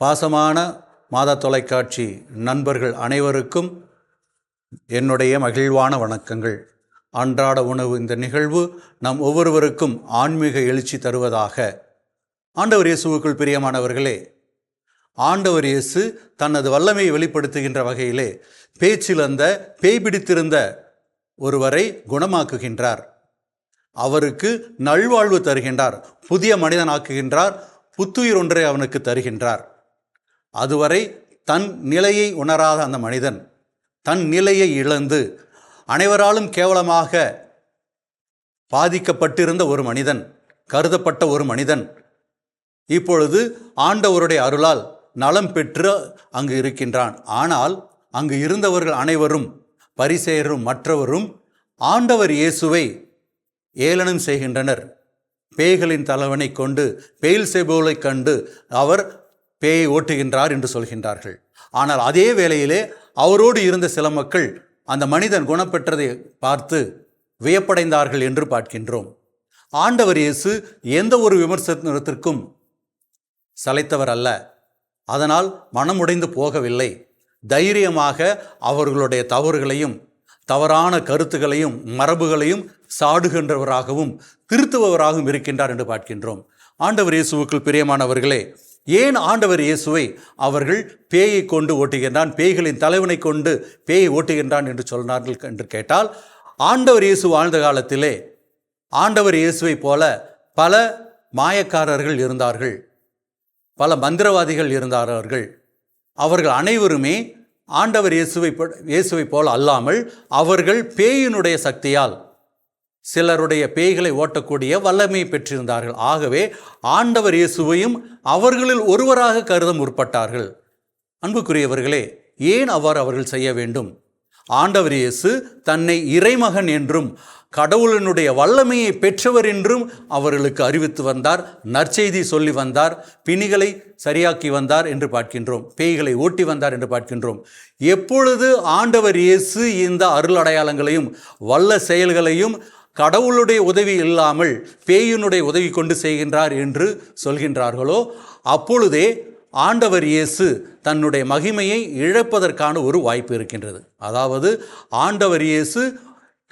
பாசமான மாத தொலைக்காட்சி நண்பர்கள் அனைவருக்கும் என்னுடைய மகிழ்வான வணக்கங்கள். அன்றாட உணவு இந்த நிகழ்வு நம் ஒவ்வொருவருக்கும் ஆன்மீக எழுச்சி தருவதாக. ஆண்டவர் இயேசுவுக்குள் பிரியமானவர்களே ஆண்டவர் இயேசு தனது வல்லமையை வெளிப்படுத்துகின்ற வகையிலே பேச்சிலந்த பேய் பிடித்திருந்த ஒருவரை குணமாக்குகின்றார். அவருக்கு நல்வாழ்வு தருகின்றார் புதிய மனிதனாக்குகின்றார் புத்துயிர் ஒன்றை அவனுக்கு தருகின்றார். அதுவரை தன் நிலையை உணராத அந்த மனிதன் தன் நிலையை இழந்து அனைவராலும் கேவலமாக பாதிக்கப்பட்டிருந்த ஒரு மனிதன் கருதப்பட்ட ஒரு மனிதன் இப்பொழுது ஆண்டவருடைய அருளால் நலம் பெற்று அங்கு இருக்கின்றான். ஆனால் அங்கு இருந்தவர்கள் அனைவரும் பரிசேயரும் மற்றவரும் ஆண்டவர் இயேசுவை ஏளனம் செய்கின்றனர். பேய்களின் தலைவனை கொண்டு பேயில் செபோலை கண்டு அவர் பேயை ஓட்டுகின்றார் என்று சொல்கின்றார்கள். ஆனால் அதே வேளையிலே அவரோடு இருந்த சில மக்கள் அந்த மனிதன் குணப்பெற்றதை பார்த்து வியப்படைந்தார்கள் என்று பார்க்கின்றோம். ஆண்டவர் இயேசு எந்த ஒரு விமர்சனத்திற்கும் சளைத்தவர் அல்ல. அதனால் மனமுடைந்து போகவில்லை. தைரியமாக அவர்களுடைய தவறுகளையும் தவறான கருத்துகளையும் மரபுகளையும் சாடுகின்றவராகவும் திருத்துபவராகவும் இருக்கின்றார் என்று பார்க்கின்றோம். ஆண்டவர் இயேசுவுக்குள் பிரியமானவர்களே ஏன் ஆண்டவர் இயேசுவை அவர்கள் பேயை கொண்டு ஓட்டுகின்றான்? பேய்களின் தலைவனை கொண்டு பேயை ஓட்டுகின்றான் என்று சொன்னார்கள் என்று கேட்டால் ஆண்டவர் இயேசு வாழ்ந்த காலத்திலே ஆண்டவர் இயேசுவை போல பல மாயக்காரர்கள் இருந்தார்கள். பல மந்திரவாதிகள் இருந்தார்கள். அவர்கள் அனைவருமே ஆண்டவர் இயேசுவை இயேசுவை இயேசுவைப் அல்லாமல் அவர்கள் பேயினுடைய சக்தியால் சிலருடைய பேய்களை ஓட்டக்கூடிய வல்லமை பெற்றிருந்தார்கள். ஆகவே ஆண்டவர் இயேசுவையும் அவர்களில் ஒருவராக கருத முற்பட்டார்கள். அன்புக்குரியவர்களே ஏன் அவ்வாறு அவர்கள் செய்ய வேண்டும்? ஆண்டவர் இயேசு தன்னை இறைமகன் என்றும் கடவுளினுடைய வல்லமையை பெற்றவர் என்றும் அவர்களுக்கு அறிவித்து வந்தார் நற்செய்தி சொல்லி வந்தார் பிணிகளை சரியாக்கி வந்தார் என்று பார்க்கின்றோம் பேய்களை ஓட்டி வந்தார் என்று பார்க்கின்றோம். எப்பொழுது ஆண்டவர் இயேசு இந்த அருள் அடையாளங்களையும் வல்ல செயல்களையும் கடவுளுடைய உதவி இல்லாமல் பேயினுடைய உதவி கொண்டு செய்கின்றார் என்று சொல்கின்றார்களோ அப்பொழுதே ஆண்டவர் இயேசு தன்னுடைய மகிமையை இழப்பதற்கான ஒரு வாய்ப்பு இருக்கின்றது. அதாவது ஆண்டவர் இயேசு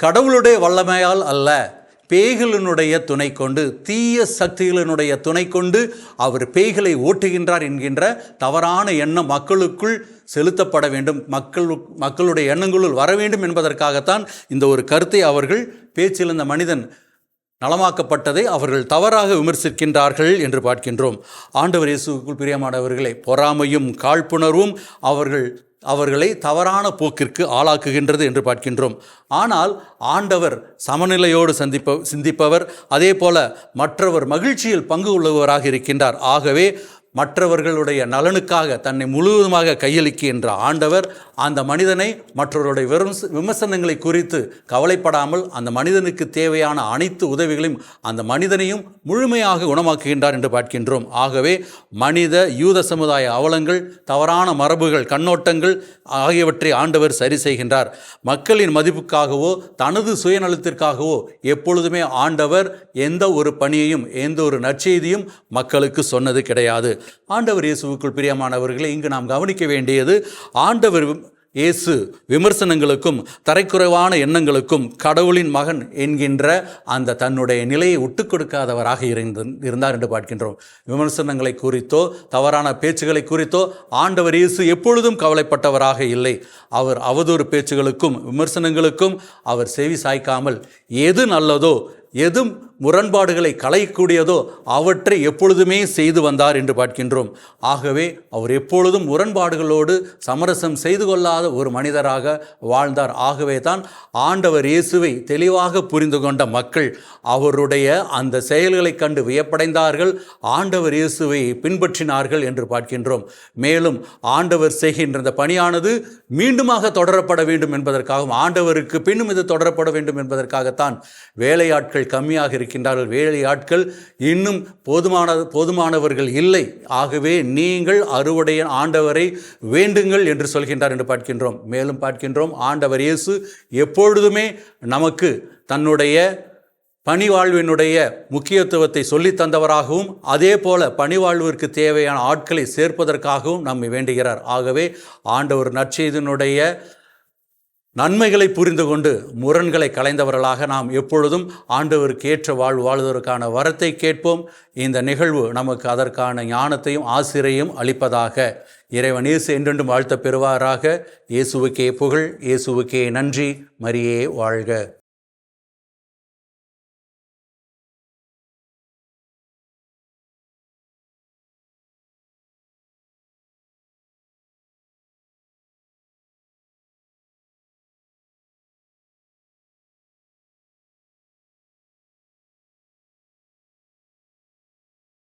கடவுளுடைய வல்லமையால் அல்ல பேய்களினுடைய துணை கொண்டு தீய சக்திகளினுடைய துணை கொண்டு அவர் பேய்களை ஓட்டுகின்றார் என்கின்ற தவறான எண்ணம் மக்களுக்குள் செலுத்தப்பட வேண்டும். மக்கள் மக்களுடைய எண்ணங்களுள் வர வேண்டும் என்பதற்காகத்தான் இந்த ஒரு கருத்தை அவர்கள் பேச்சில் இந்த மனிதன் நலமாக்கப்பட்டதை அவர்கள் தவறாக விமர்சிக்கின்றார்கள் என்று பார்க்கின்றோம். ஆண்டவர் இயேசுக்குள் பிரியமானவர்களை பொறாமையும் காழ்ப்புணர்வும் அவர்கள் அவர்களை தவறான போக்கிற்கு ஆளாக்குகின்றது என்று பார்க்கின்றோம். ஆனால் ஆண்டவர் சமநிலையோடு சந்திப்ப சிந்திப்பவர் அதே போல மற்றவர் மகிழ்ச்சியில் பங்கு உள்ளவராக இருக்கின்றார். ஆகவே மற்றவர்களுடைய நலனுக்காக தன்னை முழுவதுமாக கையளிக்கின்ற ஆண்டவர் அந்த மனிதனை மற்றவருடைய விமர்ச விமர்சனங்களை குறித்து கவலைப்படாமல் அந்த மனிதனுக்கு தேவையான அனைத்து உதவிகளையும் அந்த மனிதனையும் முழுமையாக குணமாக்குகின்றார் என்று பார்க்கின்றோம். ஆகவே மனித யூத சமுதாய அவலங்கள் தவறான மரபுகள் கண்ணோட்டங்கள் ஆகியவற்றை ஆண்டவர் சரி செய்கின்றார். மக்களின் மதிப்புக்காகவோ தனது சுயநலத்திற்காகவோ எப்பொழுதுமே ஆண்டவர் எந்த ஒரு பணியையும் எந்த ஒரு நற்செய்தியும் மக்களுக்கு சொன்னது கிடையாது. ஆண்டவர் இயேசுவுக்குள் பிரியமானவர்களை இங்கு நாம் கவனிக்க வேண்டியது ஆண்டவர் இயேசு விமர்சனங்களுக்கும் தரைக்குறைவான எண்ணங்களுக்கும் கடவுளின் மகன் என்கின்ற அந்த தன்னுடைய நிலையை விட்டுக் கொடுக்காதவராக இருந்து இருந்தார் என்று பார்க்கின்றோம். விமர்சனங்களை குறித்தோ தவறான பேச்சுகளை குறித்தோ ஆண்டவர் இயேசு எப்பொழுதும் கவலைப்பட்டவராக இல்லை. அவர் அவதூறு பேச்சுகளுக்கும் விமர்சனங்களுக்கும் அவர் செவி சாய்க்காமல் எது நல்லதோ எது முரண்பாடுகளை களையக்கூடியதோ அவற்றை எப்பொழுதுமே செய்து வந்தார் என்று பார்க்கின்றோம். ஆகவே அவர் எப்பொழுதும் முரண்பாடுகளோடு சமரசம் செய்து கொள்ளாத ஒரு மனிதராக வாழ்ந்தார். ஆகவே தான் ஆண்டவர் இயேசுவை தெளிவாக புரிந்து கொண்ட மக்கள் அவருடைய அந்த செயல்களைக் கண்டு வியப்படைந்தார்கள். ஆண்டவர் இயேசுவை பின்பற்றினார்கள் என்று பார்க்கின்றோம். மேலும் ஆண்டவர் செய்கின்ற இந்த பணியானது மீண்டுமாக தொடரப்பட வேண்டும் என்பதற்காகவும் ஆண்டவருக்கு பின்னும் இது தொடரப்பட வேண்டும் என்பதற்காகத்தான் வேலையாட்கள் கம்மியாக இருக்கின்றார்கள் வேலை ஆட்கள் இன்னும் போதுமான போதுமானவர்கள் இல்லை. ஆகவே நீங்கள் அறுவடைய ஆண்டவரை வேண்டுங்கள் என்று சொல்கின்றார் என்று பார்க்கின்றோம். மேலும் பார்க்கின்றோம் ஆண்டவர் இயேசு எப்பொழுதுமே நமக்கு தன்னுடைய பணிவாழ்வினுடைய முக்கியத்துவத்தை சொல்லித் தந்தவராகவும் அதே போல பணிவாழ்விற்கு தேவையான ஆட்களை சேர்ப்பதற்காகவும் நம்மை வேண்டுகிறார். ஆகவே ஆண்டவர் நற்செய்தினுடைய நன்மைகளை புரிந்து கொண்டு முரண்களை கலைந்தவர்களாக நாம் எப்பொழுதும் ஆண்டவருக்கு ஏற்ற வாழ்வு வாழ்வதற்கான வரத்தை கேட்போம். இந்த நிகழ்வு நமக்கு அதற்கான ஞானத்தையும் ஆசிரியையும் அளிப்பதாக இறைவன் இயேசு என்றென்றும் வாழ்த்த பெறுவாராக. இயேசுவுக்கே புகழ் இயேசுவுக்கே நன்றி. மரியே வாழ்க.